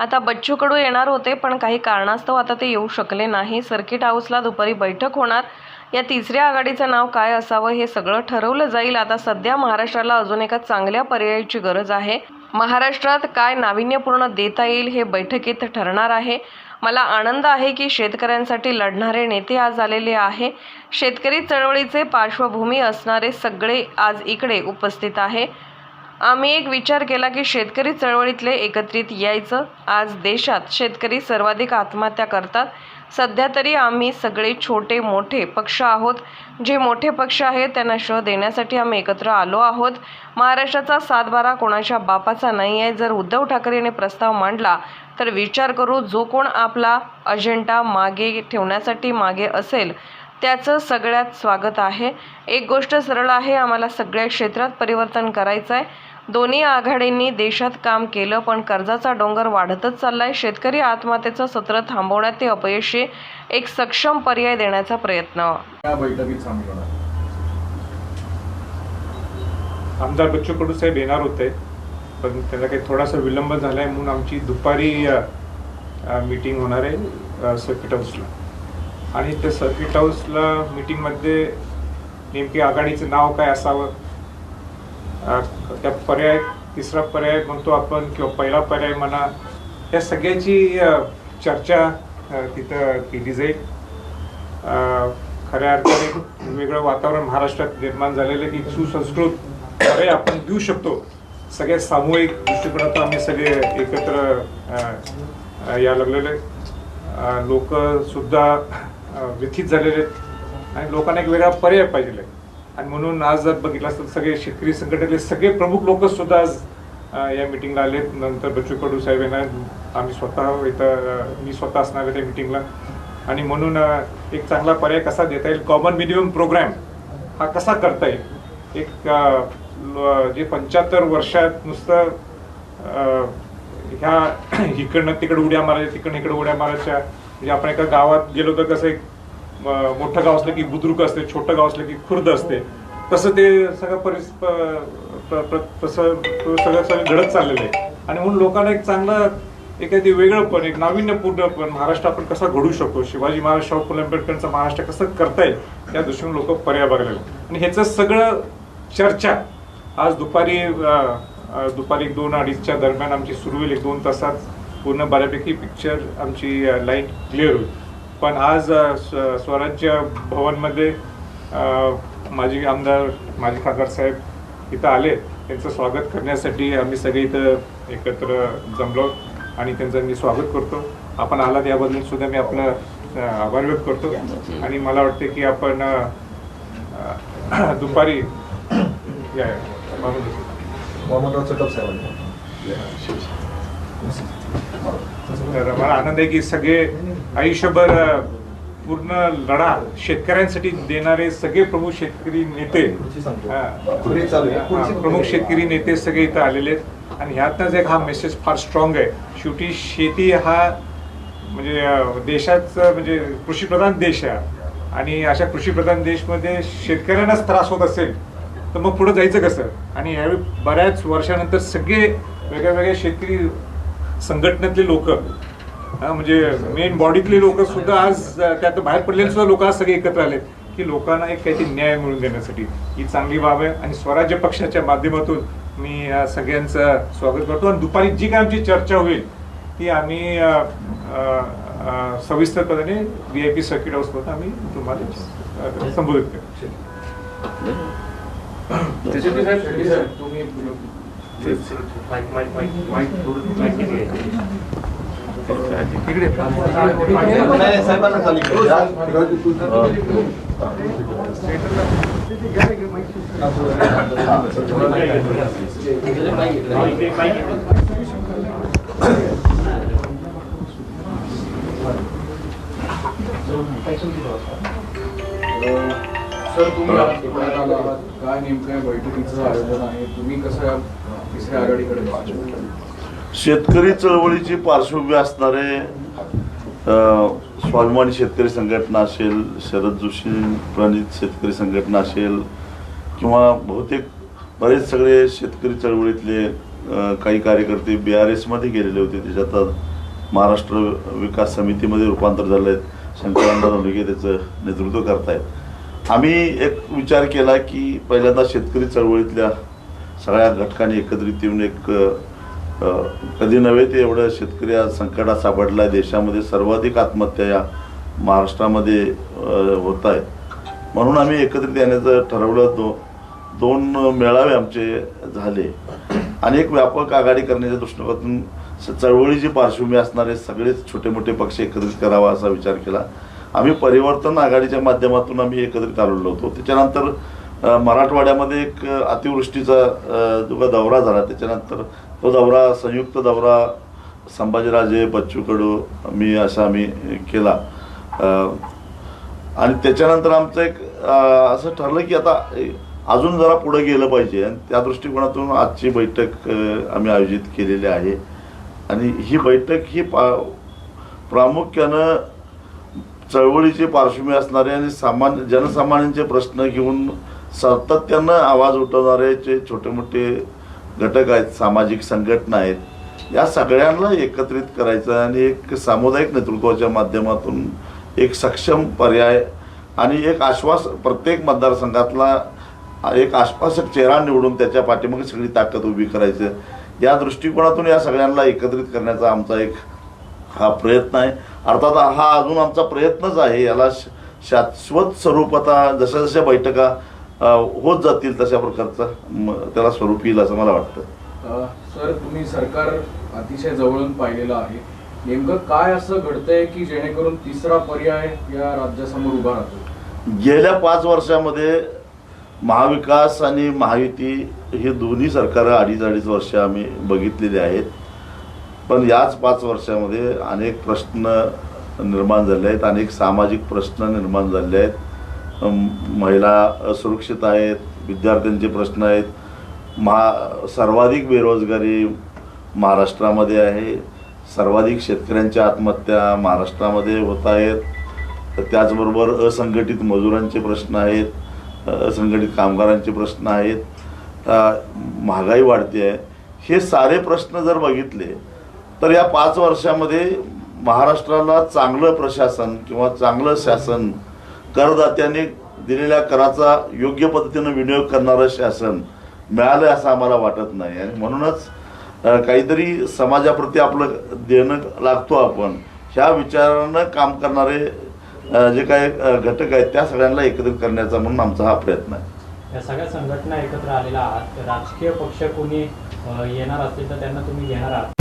आता बच्चू कडू येणार होते पण काही कारणास्तव आता ते येऊ शकले नाही. सर्किट हाऊसला दुपारी बैठक होणार. या तिसऱ्या आघाडीचं नाव काय असावं हे सगळं ठरवलं जाईल. आता सध्या महाराष्ट्राला अजून एका चांगल्या पर्यायाची गरज आहे. महाराष्ट्रात काय नाविन्यपूर्ण देता येईल हे बैठकीत ठरणार आहे. मला आनंद आहे की शेतकऱ्यांसाठी लढणारे नेते आज आलेले आहे. शेतकरी चळवळीचे पार्श्वभूमी असणारे सगळे आज इकडे उपस्थित आहे. आम्ही एक विचार केला की शेतकरी चळवळीतले एकत्रित यायचं. आज देशात शेतकरी सर्वाधिक आत्महत्या करतात. सध्या तरी आम्ही सगळे छोटे मोठे पक्ष आहोत. जे मोठे पक्ष आहेत त्यांना शो देण्यासाठी आम्ही एकत्र आलो आहोत. महाराष्ट्राचा सातबारा कोणाच्या बापाचा नाही आहे. जर उद्धव ठाकरेने प्रस्ताव मांडला तर विचार करू जो कोण आपला अजेंडा मागे ठेवण्यासाठी मागे असेल त्याचं सगळ्यात स्वागत आहे. एक गोष्ट सरळ आहे आम्हाला सगळ्या क्षेत्रात परिवर्तन करायचं आहे दोन्ही आघाडींनी देशात काम केलं पण कर्जाचा डोंगर वाढतच चाललाय. शेतकरी आत्महत्येचं सत्र थांबवण्यात ते अपयशी एक सक्षम पर्याय देण्याचा प्रयत्न. या बैठकीत सामील होणार आमदार बच्चू कडू साहेब येणार होते पण त्याला काही थोडासा विलंब झालाय म्हणून आमची दुपारी मीटिंग होणार आहे सर्किट हाऊसला आणि त्या सर्किट हाऊसला मीटिंगमध्ये नेमके आघाडीचं नाव काय असावं त्या पर्याय तिसरा पर्याय म्हणतो आपण किंवा पहिला पर्याय म्हणा या सगळ्याची चर्चा तिथं केली जाईल. खऱ्या अर्थाने वेगळं वातावरण महाराष्ट्रात निर्माण झालेलं आहे. की सुसंस्कृत पर्याय आपण देऊ शकतो. सगळ्या सामूहिक दृष्टिकोनातून आम्ही सगळे एकत्र या लागलेले लोकसुद्धा व्यथित झालेले आहेत. आणि लोकांना एक वेगळा पर्याय पाहिजे आहे. आणि म्हणून आज जर बघितलं असतं तर सगळे शेतकरी संघटनेतले सगळे प्रमुख लोक सुद्धा आज या मिटिंगला आले नंतर बच्चू कडू साहेब यांना आम्ही स्वतः इथं मी स्वतः असणार आहे त्या मिटिंगला आणि म्हणून एक चांगला पर्याय कसा देता येईल? कॉमन मिनिमम प्रोग्राम हा कसा करता येईल? एक जे पंच्याहत्तर वर्षात नुसतं ह्या इकडनं तिकडं उड्या मारायच्या तिकडनं इकडं उड्या मारायच्या. म्हणजे आपण एका गावात गेलो तर कसं एक मोठं गाव असलं की बुद्रुक असते छोटं गाव असलं की खुर्द असते. तसं ते सगळं परिस प- तसं सगळं सगळं घडत चाललेलं आहे. आणि म्हणून लोकांना एक चांगलं एखादी वेगळं पण एक नाविन्यपूर्ण पण महाराष्ट्र आपण कसा घडू शकतो? शिवाजी महाराज शाहू फुले आंबेडकरांचा महाराष्ट्र कसं करता येईल? या दृष्टीने लोक पर्याय बघायला आणि ह्याचं सगळं चर्चा आज दुपारी दुपारी एक दोन अडीचच्या दरम्यान आमची सुरू होईल एक दोन तासात पूर्ण बऱ्यापैकी पिक्चर आमची लाईन क्लिअर होईल. पण आज स्व- स्वराज्य भवनमध्ये माजी आमदार माजी खासदार साहेब इथं आले. त्यांचं स्वागत करण्यासाठी आम्ही सगळे इथं एकत्र जमलो आणि त्यांचं मी स्वागत करतो. आपण आलात याबद्दल सुद्धा मी आपलं आभार व्यक्त करतो. आणि मला वाटते की आपण दुपारी या मोहम्मद साहेबांनी तर मला आनंद आहे की सगळे आयुष्यभर पूर्ण लढा शेतकऱ्यांसाठी देणारे सगळे प्रमुख शेतकरी नेते प्रमुख शेतकरी नेते सगळे इथं आलेले आहेत. आणि ह्यातनंच एक हा मेसेज फार स्ट्रॉंग आहे. शेवटी शेती हा म्हणजे देशाचं म्हणजे कृषीप्रधान देश आहे. आणि अशा कृषीप्रधान देशमध्ये शेतकऱ्यांनाच त्रास होत असेल तर मग पुढे जायचं कसं? आणि यावेळी बऱ्याच वर्षानंतर सगळे वेगळ्या वेगळ्या शेतकरी संघटनेतले लोक म्हणजे मेन बॉडीतले लोक सुद्धा आज त्यात बाहेर पडलेले सुद्धा लोक आज सगळे एकत्र आले की लोकांना एक काहीतरी न्याय मिळवून देण्यासाठी. ही चांगली बाब आहे. आणि स्वराज्य पक्षाच्या माध्यमातून मी सगळ्यांचं स्वागत करतो. आणि दुपारी जी काय आमची चर्चा होईल ती आम्ही सविस्तरपणे व्ही आय पी सर्किट हाऊसमध्ये आम्ही तुम्हाला संबोधित करू सर तुम्ही काय नेमकं बैठकीचं आयोजन आहे. तुम्ही कसं तिसऱ्या आघाडीकडे शेतकरी चळवळीची पार्श्वभूमी असणारे स्वाभिमानी शेतकरी संघटना असेल शरद जोशी प्रणित शेतकरी संघटना असेल किंवा बहुतेक बरेच सगळे शेतकरी चळवळीतले काही कार्यकर्ते बी आर एसमध्ये गेलेले होते. त्याच्यात महाराष्ट्र विकास समितीमध्ये रूपांतर झालं आहे शंकरानंद लोणगे त्याचं नेतृत्व करतायत. आम्ही एक विचार केला की पहिल्यांदा शेतकरी चळवळीतल्या सगळ्या घटकांनी एकत्रित येऊन एक कधी नव्हे ते एवढं शेतकरी आज संकटात सापडला आहे देशामध्ये सर्वाधिक आत्महत्या या महाराष्ट्रामध्ये होत आहेत म्हणून आम्ही एकत्रित येण्याचं ठरवलं दो दोन मेळावे आमचे झाले. आणि एक व्यापक आघाडी करण्याच्या दृष्टिकोनातून स- चळवळीची पार्श्वभूमी असणारे सगळेच छोटे मोठे पक्ष एकत्रित करावा असा विचार केला. आम्ही परिवर्तन आघाडीच्या माध्यमातून आम्ही एकत्रित आलेलो होतो. त्याच्यानंतर मराठवाड्यामध्ये एक अतिवृष्टीचा जो का दौरा झाला त्याच्यानंतर तो दौरा संयुक्त दौरा संभाजीराजे बच्चू कडू मी असा आम्ही केला. आणि त्याच्यानंतर आमचं एक असं ठरलं की आता अजून जरा पुढं गेलं पाहिजे. आणि त्या दृष्टिकोनातून आजची बैठक आम्ही आयोजित केलेली आहे. आणि ही बैठक ही पा प्रामुख्यानं चळवळीची पार्श्वभूमी असणारे आणि सामान्य जनसामान्यांचे प्रश्न घेऊन सातत्यानं आवाज उठवणारे जे छोटे मोठे घटक आहेत सामाजिक संघटना आहेत या सगळ्यांना एकत्रित करायचं आणि एक सामुदायिक नेतृत्वाच्या माध्यमातून एक सक्षम पर्याय आणि एक आश्वास प्रत्येक मतदारसंघातला एक आश्वासक चेहरा निवडून त्याच्या पाठीमागे सगळी ताकद उभी करायचं या दृष्टिकोनातून या सगळ्यांना एकत्रित करण्याचा आमचा एक हा प्रयत्न आहे. अर्थात हा अजून आमचा प्रयत्नच आहे. याला श- शाश्वत स्वरूपता जशा जशा बैठका होत जातील तशा प्रकारचं त्याला स्वरूप येईल असं मला वाटतं. सर तुम्ही सरकार अतिशय जवळून पाहिलेलं आहे. नेमकं काय असं घडतंय की जेणेकरून तिसरा पर्याय या राज्यासमोर उभा राहतो? गेल्या पाच वर्षामध्ये महाविकास आणि महायुती हे दोन्ही सरकारं अडीच अडीच वर्ष आम्ही बघितलेली आहेत. पण याच पाच वर्षामध्ये अनेक प्रश्न निर्माण झाले आहेत अनेक सामाजिक प्रश्न निर्माण झाले आहेत. महिला असुरक्षित आहेत विद्यार्थ्यांचे प्रश्न आहेत. महा सर्वाधिक बेरोजगारी महाराष्ट्रामध्ये आहे. सर्वाधिक शेतकऱ्यांच्या आत्महत्या महाराष्ट्रामध्ये होत आहेत. तर त्याचबरोबर असंघटित मजुरांचे प्रश्न आहेत असंघटित कामगारांचे प्रश्न आहेत. महागाई वाढते आहे. हे सारे प्रश्न जर बघितले तर या पाच वर्षामध्ये महाराष्ट्राला चांगलं प्रशासन किंवा चांगलं शासन करदात्याने दिलेल्या कराचा योग्य पद्धतीनं विनियोग करणारं शासन मिळालं असं आम्हाला वाटत नाही. आणि म्हणूनच काहीतरी समाजाप्रती आपलं देणं लागतो आपण. ह्या विचारानं काम करणारे जे काही घटक आहेत त्या सगळ्यांना एकत्रित करण्याचा म्हणून आमचा हा प्रयत्न आहे. या सगळ्या संघटना एकत्र आलेल्या आहात. राजकीय पक्ष कोणी येणार असतील तर त्यांना तुम्ही घेणार आहात.